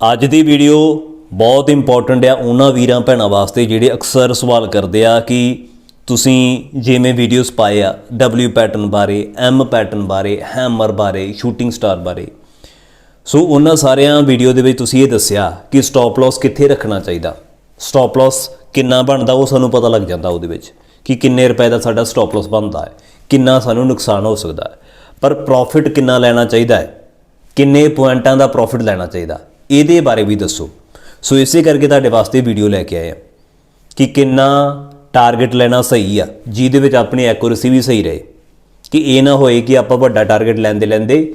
ਅੱਜ ਦੀ ਵੀਡੀਓ ਬਹੁਤ ਇੰਪੋਰਟੈਂਟ ਆ ਉਹਨਾਂ ਵੀਰਾਂ ਭੈਣਾਂ ਵਾਸਤੇ ਜਿਹੜੇ ਅਕਸਰ ਸਵਾਲ ਕਰਦੇ ਆ ਕਿ ਤੁਸੀਂ ਜਿਵੇਂ ਵੀਡੀਓਜ਼ ਪਾਏ ਆ W ਪੈਟਰਨ ਬਾਰੇ, M ਪੈਟਰਨ ਬਾਰੇ ਹੈਮਰ ਬਾਰੇ ਸ਼ੂਟਿੰਗ ਸਟਾਰ ਬਾਰੇ। ਸੋ ਉਹਨਾਂ ਸਾਰਿਆਂ ਵੀਡੀਓ ਦੇ ਵਿੱਚ ਤੁਸੀਂ ਇਹ ਦੱਸਿਆ ਕਿ ਸਟਾਪ ਲਾਸ ਕਿੱਥੇ ਰੱਖਣਾ ਚਾਹੀਦਾ। ਸਟਾਪ ਲਾਸ ਕਿੰਨਾ ਬਣਦਾ ਉਹ ਸਾਨੂੰ ਪਤਾ ਲੱਗ ਜਾਂਦਾ ਉਹਦੇ ਵਿੱਚ ਕਿ ਕਿੰਨੇ ਰੁਪਏ ਦਾ ਸਾਡਾ ਸਟਾਪ ਲਾਸ ਬਣਦਾ ਹੈ, ਕਿੰਨਾ ਸਾਨੂੰ ਨੁਕਸਾਨ ਹੋ ਸਕਦਾ ਹੈ। ਪਰ ਪ੍ਰੋਫਿਟ ਕਿੰਨਾ ਲੈਣਾ ਚਾਹੀਦਾ ਹੈ? ਕਿੰਨੇ ਪੁਆਇੰਟਾਂ ਦਾ ਪ੍ਰੋਫਿਟ ਲੈਣਾ ਚਾਹੀਦਾ? ਇਹਦੇ ਬਾਰੇ ਵੀ ਦੱਸੋ। ਸੋ ਇਸੇ ਕਰਕੇ ਤੁਹਾਡੇ ਵਾਸਤੇ ਵੀਡੀਓ ਲੈ ਕੇ ਆਏ ਆ ਕਿ ਕਿੰਨਾ ਟਾਰਗੇਟ ਲੈਣਾ ਸਹੀ ਆ, ਜਿਹਦੇ ਵਿੱਚ ਆਪਣੀ ਐਕੂਰੇਸੀ ਵੀ ਸਹੀ ਰਹੇ। ਕਿ ਇਹ ਨਾ ਹੋਏ ਕਿ ਆਪਾਂ ਵੱਡਾ ਟਾਰਗੇਟ ਲੈਂਦੇ ਲੈਂਦੇ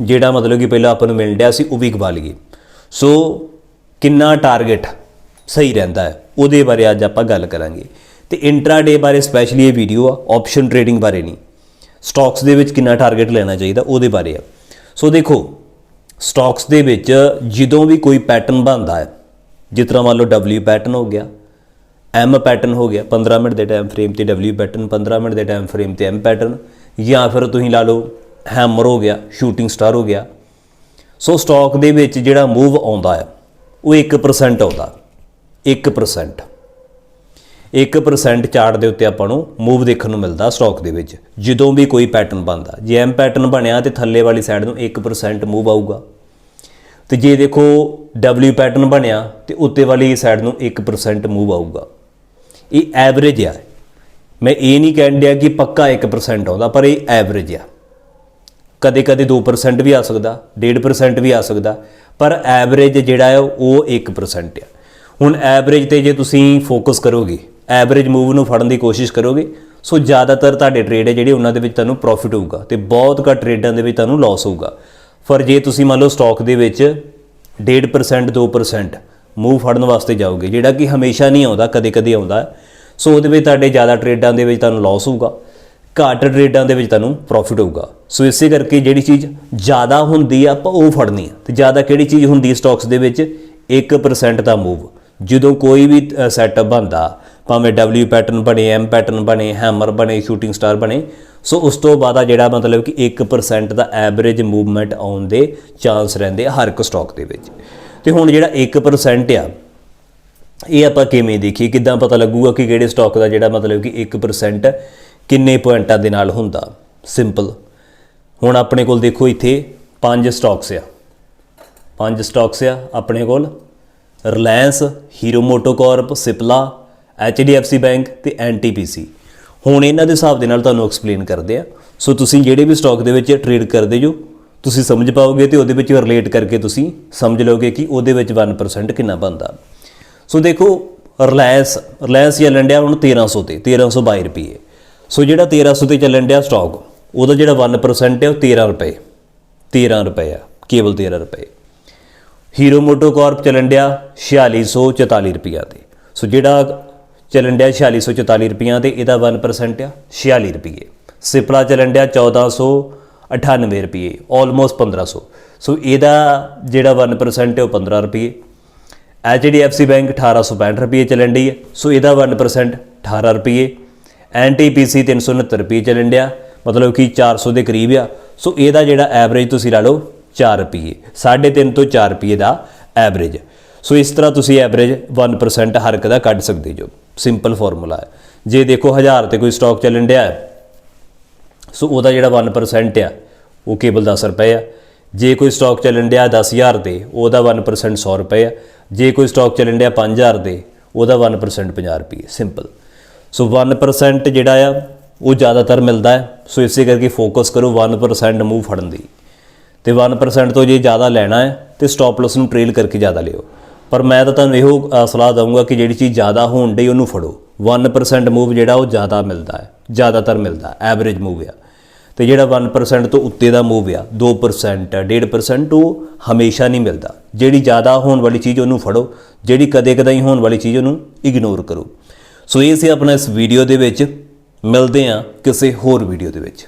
ਜਿਹੜਾ ਮਤਲਬ ਕਿ ਪਹਿਲਾਂ ਆਪਾਂ ਨੂੰ ਮਿਲ ਰਿਹਾ ਸੀ ਉਹ ਵੀ ਗਵਾ ਲਈਏ। ਸੋ ਕਿੰਨਾ ਟਾਰਗੇਟ ਸਹੀ ਰਹਿੰਦਾ ਹੈ, ਉਹਦੇ ਬਾਰੇ ਅੱਜ ਆਪਾਂ ਗੱਲ ਕਰਾਂਗੇ। ਤੇ ਇੰਟਰਾਡੇ ਬਾਰੇ ਸਪੈਸ਼ਲੀ ਇਹ ਵੀਡੀਓ ਆ ਆਪਸ਼ਨ ਟ੍ਰੇਡਿੰਗ ਬਾਰੇ ਨਹੀਂ। ਸਟਾਕਸ ਦੇ ਵਿੱਚ ਕਿੰਨਾ ਟਾਰਗੇਟ ਲੈਣਾ ਚਾਹੀਦਾ, ਉਹਦੇ ਬਾਰੇ ਆ। ਸੋ ਦੇਖੋ ਸਟਾਕਸ ਦੇ ਵਿੱਚ ਜਦੋਂ ਵੀ ਕੋਈ ਪੈਟਰਨ ਬਣਦਾ ਹੈ, ਜਿਸ ਤਰ੍ਹਾਂ ਮੰਨ ਲਓ W ਪੈਟਰਨ ਹੋ ਗਿਆ, M ਪੈਟਰਨ ਹੋ ਗਿਆ 15 ਮਿੰਟ ਦੇ ਟਾਈਮ ਫਰੇਮ ਤੇ W ਪੈਟਰਨ 15 ਮਿੰਟ ਦੇ ਟਾਈਮ ਫਰੇਮ ਤੇ M ਪੈਟਰਨ ਜਾਂ ਫਿਰ ਤੁਸੀਂ ਲਾ ਲਓ ਹੈਮਰ ਹੋ ਗਿਆ ਸ਼ੂਟਿੰਗ ਸਟਾਰ ਹੋ ਗਿਆ। ਸੋ ਸਟਾਕ ਦੇ ਵਿੱਚ ਜਿਹੜਾ ਮੂਵ ਆਉਂਦਾ ਹੈ, ਉਹ 1% ਆਉਂਦਾ 1% 1% ਚਾਰਟ ਦੇ ਉੱਤੇ ਆਪਾਂ ਨੂੰ ਮੂਵ ਦੇਖਣ ਨੂੰ ਮਿਲਦਾ ਸਟਾਕ ਦੇ ਵਿੱਚ, ਜਦੋਂ ਵੀ ਕੋਈ ਪੈਟਰਨ ਬਣਦਾ। ਜੇ ਐਮ ਪੈਟਰਨ ਬਣਿਆ ਤੇ ਥੱਲੇ ਵਾਲੀ ਸਾਈਡ ਨੂੰ 1% ਮੂਵ ਆਊਗਾ। ਤੇ ਜੇ ਦੇਖੋ W ਪੈਟਰਨ ਬਣਿਆ ਤੇ ਉੱਤੇ ਵਾਲੀ ਸਾਈਡ ਨੂੰ 1% ਮੂਵ ਆਊਗਾ। ਇਹ ਐਵਰੇਜ ਆ। ਮੈਂ ਇਹ ਨਹੀਂ ਕਹਿਣ ਡਿਆ ਕਿ ਪੱਕਾ 1% ਆਉਂਦਾ, ਪਰ ਇਹ ਐਵਰੇਜ ਆ। ਕਦੇ ਕਦੇ 2% ਵੀ ਆ ਸਕਦਾ 1.5% ਵੀ ਆ ਸਕਦਾ, ਪਰ ਐਵਰੇਜ ਜਿਹੜਾ ਹੈ ਉਹ 1% ਆ। ਹੁਣ ਐਵਰੇਜ ਤੇ ਜੇ ਤੁਸੀਂ ਫੋਕਸ ਕਰੋਗੇ ਐਵਰੇਜ ਮੂਵ ਨੂੰ ਫੜਨ ਦੀ ਕੋਸ਼ਿਸ਼ ਕਰੋਗੇ, ਸੋ ਜ਼ਿਆਦਾਤਰ ਤੁਹਾਡੇ ਟ੍ਰੇਡ ਹੈ ਜਿਹੜੇ ਉਹਨਾਂ ਦੇ ਵਿੱਚ ਤੁਹਾਨੂੰ ਪ੍ਰੋਫਿਟ ਹੋਊਗਾ ਤੇ ਬਹੁਤ ਘੱਟ ਟ੍ਰੇਡਾਂ ਦੇ ਵਿੱਚ ਤੁਹਾਨੂੰ ਲਾਸ ਹੋਊਗਾ। ਪਰ ਜੇ ਤੁਸੀਂ ਮੰਨ ਲਓ ਸਟਾਕ ਦੇ ਵਿੱਚ 1.5% 2% ਮੂਵ ਫੜਨ ਵਾਸਤੇ ਜਾਓਗੇ, ਜਿਹੜਾ ਕਿ ਹਮੇਸ਼ਾ ਨਹੀਂ ਆਉਂਦਾ ਕਦੇ ਕਦੇ ਆਉਂਦਾ ਸੋ ਉਹਦੇ ਵਿੱਚ ਤੁਹਾਡੇ ਜ਼ਿਆਦਾ ਟ੍ਰੇਡਾਂ ਦੇ ਵਿੱਚ ਤੁਹਾਨੂੰ ਲਾਸ ਹੋਊਗਾ, ਘੱਟ ਟ੍ਰੇਡਾਂ ਦੇ ਵਿੱਚ ਤੁਹਾਨੂੰ ਪ੍ਰੋਫਿਟ ਹੋਊਗਾ। ਸੋ ਇਸੇ ਕਰਕੇ ਜਿਹੜੀ ਚੀਜ਼ ਜ਼ਿਆਦਾ ਹੁੰਦੀ ਆ, ਆਪਾਂ ਉਹ ਫੜਨੀ ਆ। ਤੇ ਜ਼ਿਆਦਾ ਕਿਹੜੀ ਚੀਜ਼ ਹੁੰਦੀ ਹੈ ਸਟਾਕਸ ਦੇ ਵਿੱਚ? 1% ਦਾ ਮੂਵ ਜਦੋਂ ਕੋਈ ਵੀ ਸੈਟਅਪ ਬਣਦਾ ਭਾਵੇਂ W ਪੈਟਰਨ ਬਣੇ, M ਪੈਟਰਨ ਬਣੇ ਹੈਮਰ ਬਣੇ ਸ਼ੂਟਿੰਗ ਸਟਾਰ ਬਣੇ, ਸੋ ਉਸ ਤੋਂ ਬਾਅਦ ਆ ਜਿਹੜਾ ਮਤਲਬ ਕਿ 1% ਦਾ ਐਵਰੇਜ ਮੂਵਮੈਂਟ ਆਉਣ ਦੇ ਚਾਂਸ ਰਹਿੰਦੇ ਆ ਹਰ ਇੱਕ ਸਟਾਕ ਦੇ ਵਿੱਚ। ਤੇ ਹੁਣ ਜਿਹੜਾ 1% ਆ, ਇਹ ਆਪਾਂ ਕਿਵੇਂ ਦੇਖੀਏ? ਕਿਦਾਂ ਪਤਾ ਲੱਗੂਗਾ ਕਿ ਕਿਹੜੇ ਸਟਾਕ ਦਾ ਜਿਹੜਾ ਮਤਲਬ ਕਿ 1% ਕਿੰਨੇ ਪੁਆਇੰਟਾਂ ਦੇ ਨਾਲ ਹੁੰਦਾ? ਸਿੰਪਲ ਹੁਣ ਆਪਣੇ ਕੋਲ ਦੇਖੋ ਇੱਥੇ ਪੰਜ ਸਟਾਕਸ ਆ। ਪੰਜ ਸਟਾਕਸ ਆ ਆਪਣੇ ਕੋਲ। Reliance Hero MotoCorp Cipla HDFC bank ਤੇ NTPC ਹੁਣ ਇਹਨਾਂ ਦੇ ਹਿਸਾਬ ਦੇ ਨਾਲ ਤੁਹਾਨੂੰ ਐਕਸਪਲੇਨ ਕਰਦੇ ਆ। ਸੋ ਤੁਸੀਂ ਜਿਹੜੇ ਵੀ ਸਟਾਕ ਦੇ ਵਿੱਚ ਟ੍ਰੇਡ ਕਰਦੇ ਜੋ, ਤੁਸੀਂ ਸਮਝ ਪਾਓਗੇ ਤੇ ਉਹਦੇ ਵਿੱਚ ਰਿਲੇਟ ਕਰਕੇ ਤੁਸੀਂ ਸਮਝ ਲਓਗੇ ਕਿ ਉਹਦੇ ਵਿੱਚ 1% ਕਿੰਨਾ ਬਣਦਾ। ਸੋ ਦੇਖੋ ਰਿਲਾਇੰਸ ਰਿਲਾਇੰਸ ਚੱਲਣ ਡਿਆ ਹੁਣ 1300 ਤੇ 1322 ਰੁਪਏ। ਸੋ ਜਿਹੜਾ 1300 ਤੇ ਚੱਲਣ ਡਿਆ ਸਟਾਕ ਉਹਦਾ ਜਿਹੜਾ 1% ਹੈ ਉਹ 13 ਰੁਪਏ 13 ਰੁਪਏ ਆ, ਕੇਵਲ 13 ਰੁਪਏ। ਹੀਰੋ ਮੋਟੋਕਾਰਪ ਚੱਲਣ ਡਿਆ 4644 ਰੁਪਈਆ ਤੇ। ਸੋ ਜਿਹੜਾ ਚੱਲਣ ਡਿਆ 4644 ਰੁਪਈਆ ਤੇ ਇਹਦਾ 1% ਆ 46 ਰੁਪਏ ਸਿਪਲਾ ਚੱਲਣ ਡਿਆ 1498 ਰੁਪਏ ਆਲਮੋਸਟ 1500 ਸੋ। ਇਹਦਾ ਜਿਹੜਾ 1% ਹੈ ਉਹ 15 ਰੁਪਏ HDFC ਬੈਂਕ 1865 ਰੁਪਏ ਚੱਲਣ ਡਈ ਹੈ ਸੋ ਇਹਦਾ 1% 18 ਰੁਪਏ NTPC 369 ਰੁਪਏ ਚੱਲਣ ਡਿਆ, ਮਤਲਬ ਕਿ 400 ਦੇ ਕਰੀਬ ਆ। ਸੋ ਇਹਦਾ ਜਿਹੜਾ ਐਵਰੇਜ ਤੁਸੀਂ ਲਾ ਲਓ 4 ਰੁਪਏ 3.5 ਤੋਂ 4 ਰੁਪਏ ਦਾ ਐਵਰੇਜ ਸੋ ਇਸ ਤਰ੍ਹਾਂ ਤੁਸੀਂ ਐਵਰੇਜ 1% ਹਰ ਇੱਕ ਦਾ ਕੱਢ ਸਕਦੇ ਜੋ। ਸਿੰਪਲ ਫਾਰਮੂਲਾ ਹੈ। ਜੇ ਦੇਖੋ 1000 ਤੇ ਕੋਈ ਸਟਾਕ ਚੱਲਣ ਡਿਆ ਸੋ ਉਹਦਾ ਜਿਹੜਾ 1% ਆ, ਉਹ ਕੇਵਲ 10 ਰੁਪਏ ਆ। ਜੇ ਕੋਈ ਸਟਾਕ ਚੱਲਣ ਡਿਆ 10000 ਤੇ, ਉਹਦਾ 1% 100 ਰੁਪਏ ਆ। ਜੇ ਕੋਈ ਸਟਾਕ ਚੱਲਣ ਡਿਆ 5000 ਤੇ, ਉਹਦਾ 1% 50 ਰੁਪਏ। ਸਿੰਪਲ ਸੋ 1% ਜਿਹੜਾ ਆ, ਉਹ ਜ਼ਿਆਦਾਤਰ ਮਿਲਦਾ ਹੈ। ਸੋ ਇਸੇ ਕਰਕੇ ਫੋਕਸ ਕਰੋ 1% ਮੂਵ ਫੜਨ ਦੀ। ਤੇ 1% ਤੋਂ ਜੇ ਜ਼ਿਆਦਾ ਲੈਣਾ ਹੈ, ਤੇ ਸਟਾਪ ਲਾਸ ਨੂੰ ਟ੍ਰੇਲ ਕਰਕੇ ਜ਼ਿਆਦਾ ਲਿਓ। ਪਰ ਮੈਂ ਤਾਂ ਤੁਹਾਨੂੰ ਇਹੋ ਸਲਾਹ ਦਊਂਗਾ ਕਿ ਜਿਹੜੀ ਚੀਜ਼ ਜ਼ਿਆਦਾ ਹੋਣ ਡਈ ਉਹਨੂੰ ਫੜੋ। 1% ਮੂਵ ਜਿਹੜਾ ਉਹ ਜ਼ਿਆਦਾ ਮਿਲਦਾ ਹੈ, ਜ਼ਿਆਦਾਤਰ ਮਿਲਦਾ ਐਵਰੇਜ ਮੂਵ ਆ। ਤੇ ਜਿਹੜਾ 1% ਤੋਂ ਉੱਤੇ ਦਾ ਮੂਵ ਆ 2% 1.5% ਉਹ ਹਮੇਸ਼ਾ ਨਹੀਂ ਮਿਲਦਾ। ਜਿਹੜੀ ਜ਼ਿਆਦਾ ਹੋਣ ਵਾਲੀ ਚੀਜ਼ ਉਹਨੂੰ ਫੜੋ, ਜਿਹੜੀ ਕਦੇ ਕਦਾਈ ਹੋਣ ਵਾਲੀ ਚੀਜ਼ ਉਹਨੂੰ ਇਗਨੋਰ ਕਰੋ। ਸੋ ਇਹ ਸੀ ਆਪਣਾ ਇਸ ਵੀਡੀਓ ਦੇ ਵਿੱਚ। ਮਿਲਦੇ ਹਾਂ ਕਿਸੇ ਹੋਰ ਵੀਡੀਓ ਦੇ ਵਿੱਚ।